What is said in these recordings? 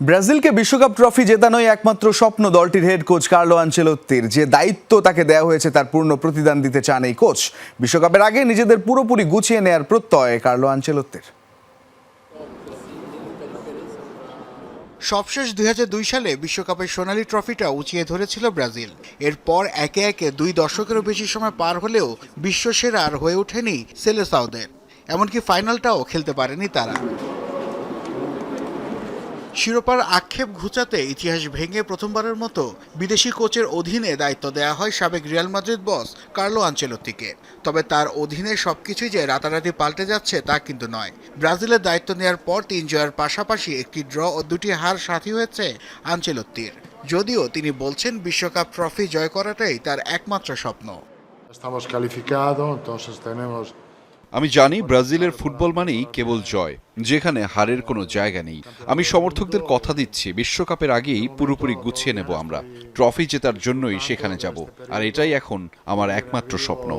ব্রাজিলকে বিশ্বকাপ ট্রফি জেতানোই একমাত্র স্বপ্ন দলটির হেড কোচ কার্লো আনচেলত্তির। যে দায়িত্ব তাকে দেওয়া হয়েছে, তার পূর্ণ প্রতিদান দিতে চান এই কোচ বিশ্বকাপের আগে নিজেদের পুরোপুরি গুছিয়ে নেয়ার প্রত্যয় কার্লো আনচেলত্তির। সবশেষ দুই হাজার দুই সালে বিশ্বকাপের সোনালী ট্রফিটা উঁচিয়ে ধরেছিল ব্রাজিল। এরপর একে একে দুই দশকেরও বেশি সময় পার হলেও বিশ্বসেরা আর হয়ে ওঠেনি সেলেসাউদের এমনকি ফাইনালটাও খেলতে পারেনি তারা। শিরোপার আক্ষেপ ঘুচাতে ইতিহাস ভেঙে প্রথমবারের মতো বিদেশি কোচের অধীনে দায়িত্ব দেওয়া হয় সাবেক রিয়াল মাদ্রিদ বস কার্লো আনচেলত্তিকে। তবে তার অধীনে সবকিছুই যে রাতারাতি পাল্টে যাচ্ছে তা কিন্তু নয়। ব্রাজিলের দায়িত্ব নেওয়ার পর তিন জয়ের পাশাপাশি একটি ড্র ও দুটি হার সাথী হয়েছে আনচেলত্তির। যদিও তিনি বলছেন বিশ্বকাপ ট্রফি জয় করাটাই তার একমাত্র স্বপ্ন। Estamos calificados, entonces tenemos আমি জানি ব্রাজিলের ফুটবল মানেই কেবল জয় যেখানে হারের কোনো জায়গা নেই। আমি সমর্থকদের কথা দিচ্ছি বিশ্বকাপের আগেই পুরোপুরি গুছিয়ে নেব আমরা। ট্রফি জেতার জন্যই সেখানে যাব আর এটাই এখন আমার একমাত্র স্বপ্ন।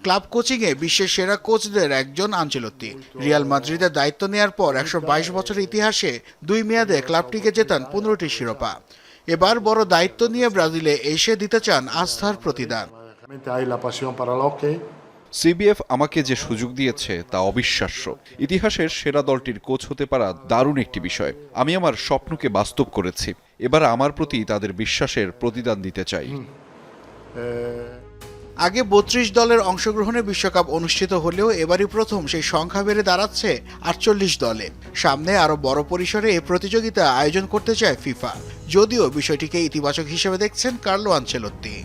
ক্লাব কোচিংয়ে বিশ্বের সেরা কোচদের একজন আনচেলত্তি রিয়াল মাদ্রিদের দায়িত্ব নেওয়ার পর একশো বাইশ বছরের ইতিহাসে দুই মেয়াদে ক্লাবটিকে জেতান পনেরোটি শিরোপা। এবার বড় দায়িত্ব নিয়ে ব্রাজিলে এসে দিতে চান আস্থার প্রতিদান। সিবিএফ আমাকে যে সুযোগ দিয়েছে তা অবিশ্বাস্য। ইতিহাসের সেরা দলটির কোচ হতে পারা দারুণ একটি বিষয়। আমি আমার স্বপ্নকে বাস্তব করেছি। এবার আমার প্রতি তাদের বিশ্বাসের প্রতিদান দিতে চাই। আগে বত্রিশ দলের অংশগ্রহণে বিশ্বকাপ অনুষ্ঠিত হলেও এবারই প্রথম সেই সংখ্যা বেড়ে দাঁড়াচ্ছে আটচল্লিশ দলে। সামনে আরও বড় পরিসরে এ প্রতিযোগিতা আয়োজন করতে চায় ফিফা। যদিও বিষয়টিকে ইতিবাচক হিসেবে দেখছেন Carlo Ancelotti.